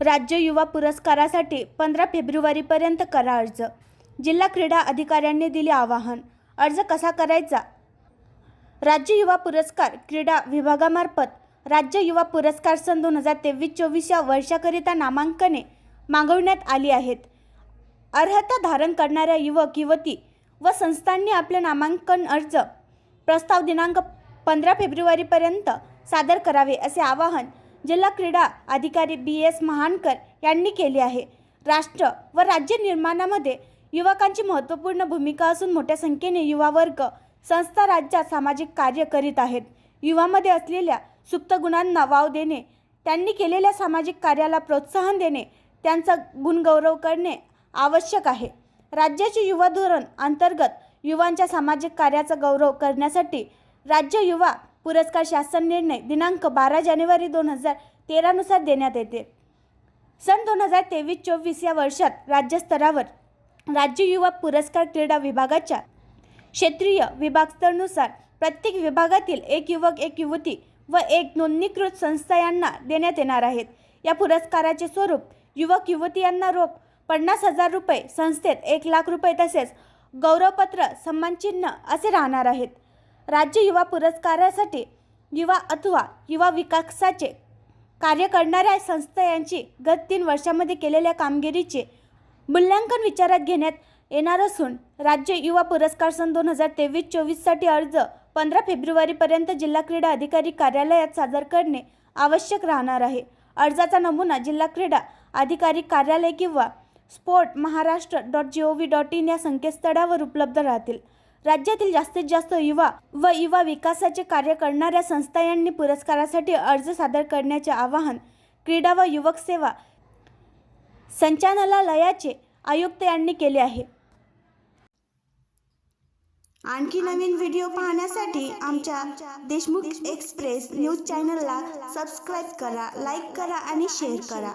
राज्य युवा पुरस्कारासाठी पंधरा फेब्रुवारीपर्यंत करा अर्ज. जिल्हा क्रीडा अधिकाऱ्यांनी दिले आवाहन. अर्ज कसा करायचा? राज्य युवा पुरस्कार क्रीडा विभागामार्फत राज्य युवा पुरस्कार सन दोन हजार तेवीस चोवीस या वर्षाकरिता नामांकने मागवण्यात आली आहेत. अर्हता धारण करणाऱ्या युवक युवती व संस्थांनी आपले नामांकन अर्ज प्रस्ताव दिनांक पंधरा फेब्रुवारीपर्यंत सादर करावे असे आवाहन जिल्हा क्रीडा अधिकारी बी एस महानकर यांनी केले आहे. राष्ट्र व राज्य निर्माणामध्ये युवकांची महत्त्वपूर्ण भूमिका असून मोठ्या संख्येने युवा वर्ग संस्था राज्यात सामाजिक कार्य करीत आहेत. युवामध्ये असलेल्या सुप्त गुणांना वाव देणे त्यांनी केलेल्या सामाजिक कार्याला प्रोत्साहन देणे त्यांचा गुणगौरव करणे आवश्यक आहे. राज्याचे युवा धोरण अंतर्गत युवांच्या सामाजिक कार्याचा गौरव करण्यासाठी राज्य युवा पुरस्कार शासन निर्णय दिनांक बारा जानेवारी दोन हजार तेरानुसार देण्यात येते. सन दोन हजार तेवीस चोवीस या वर्षात राज्यस्तरावर राज्य युवा पुरस्कार क्रीडा विभागाच्या क्षेत्रीय विभागस्तरनुसार प्रत्येक विभागातील एक युवक एक युवती व एक नोंदणीकृत संस्था यांना देण्यात येणार आहेत. या पुरस्काराचे स्वरूप युवक युवती यांना रोख पन्नास हजार रुपये संस्थेत एक लाख रुपये तसेच गौरवपत्र सन्मानचिन्ह असे राहणार आहेत. राज्य युवा पुरस्कारासाठी युवा अथवा युवा विकासाचे कार्य करणाऱ्या संस्था यांची गत तीन वर्षामध्ये केलेल्या कामगिरीचे मूल्यांकन विचारात घेण्यात येणार असून राज्य युवा पुरस्कार सन दोन हजार तेवीस चोवीससाठी अर्ज पंधरा फेब्रुवारीपर्यंत जिल्हा क्रीडा अधिकारी कार्यालयात सादर करणे आवश्यक राहणार आहे. अर्जाचा नमुना जिल्हा क्रीडा अधिकारी कार्यालय किंवा sport Maharashtra dot G O V dot in या संकेतस्थळावर उपलब्ध राहतील. राज्यातील जास्तीत जास्त युवा व युवा विकासाचे कार्य करणाऱ्या संस्था यांनी पुरस्कारासाठी अर्ज सादर करण्याचे आवाहन क्रीडा व युवक सेवा संचालनालयाचे आयुक्त यांनी केले आहे. आणखी नवीन व्हिडिओ पाहण्यासाठी आमच्या देशमुख एक्सप्रेस न्यूज चॅनलला सबस्क्राईब करा लाईक करा आणि शेअर करा.